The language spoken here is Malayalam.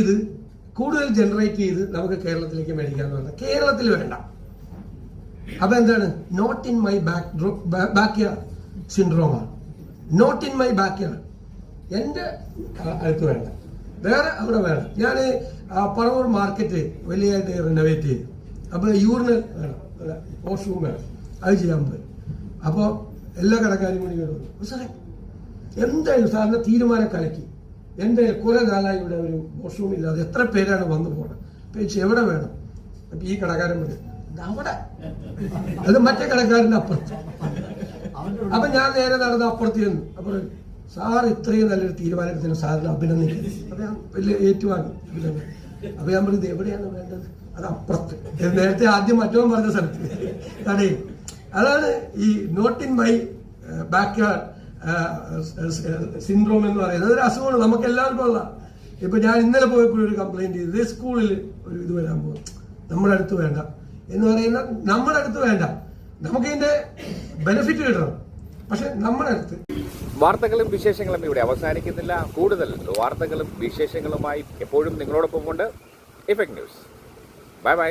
ഇത് കൂടുതൽ ജനറേറ്റ് ചെയ്ത് നമുക്ക് കേരളത്തിലേക്ക് മേടിക്കാന്ന് പറഞ്ഞാൽ കേരളത്തിൽ വേണ്ട. അപ്പൊ എന്താണ്? Not in my back back സിൻഡ്രോമാണ് not in my back എന്റെ അടുത്ത് വേണ്ട. വേറെ അവിടെ വേണം. ഞാൻ പറവൂർ മാർക്കറ്റ് വലിയതായിട്ട് റിനോവേറ്റ് ചെയ്തു. അപ്പോൾ യൂറിന് വേണം. വാഷ്റൂം വേണം. അത് ചെയ്യാൻ പോയി. അപ്പോൾ എല്ലാ കടക്കാരും കൂടി വരുന്നു സാറേ എന്തായാലും സാറിന് തീരുമാനം കലക്കി. എന്റെ കുറെ കാലമായി ഇവിടെ ഒരു വാഷ്റൂം ഇല്ലാതെ എത്ര പേരാണ് വന്നു പോകണം അപ്പൊ എവിടെ വേണം? അപ്പൊ ഈ കടക്കാരൻ പറഞ്ഞു "ദാ അവിടെ അത് മറ്റേ കടക്കാരന്റെ അപ്പുറത്ത്. അപ്പൊ ഞാൻ നേരെ നടന്ന അപ്പുറത്ത് ചെന്നു. അപ്പൊ പറഞ്ഞു, സാർ ഇത്രയും നല്ലൊരു തീരുമാനത്തിന് സാറിന് അഭിനന്ദിക്കുന്നു. അപ്പൊ ഞാൻ വലിയ ഏറ്റുവാങ്ങി. അഭിനന്ദനം അപ്പൊ ഞാൻ പറഞ്ഞു "ഇത് എവിടെയാണ് വേണ്ടത്? അത് അപ്പുറത്ത്. നേരത്തെ ആദ്യം മറ്റവൻ പറഞ്ഞ സ്ഥലത്ത്. കടയിൽ അതാണ് ഈ not in my back syndrome എന്ന് പറയുന്നത്. അതൊരു അസുഖമാണ്. നമുക്ക് എല്ലാവർക്കും ഉള്ള ഇപ്പൊ ഞാൻ ഇന്നലെ പോയപ്പോഴും ഒരു കംപ്ലൈന്റ് ചെയ്തത് സ്കൂളിൽ ഒരു ഇത് വരാൻ പോകും നമ്മുടെ അടുത്ത് വേണ്ട. എന്ന് പറയുന്ന നമ്മുടെ അടുത്ത് വേണ്ട. നമുക്ക് ഇതിന്റെ ബെനിഫിറ്റ് കിട്ടണം. പക്ഷെ നമ്മുടെ അടുത്ത്. വാർത്തകളും വിശേഷങ്ങളും ഇവിടെ അവസാനിക്കുന്നില്ല. കൂടുതൽ വാർത്തകളും വിശേഷങ്ങളുമായി എപ്പോഴും നിങ്ങളോടൊപ്പം കൊണ്ട് ഇഫക്ട് ന്യൂസ് ബൈ ബൈ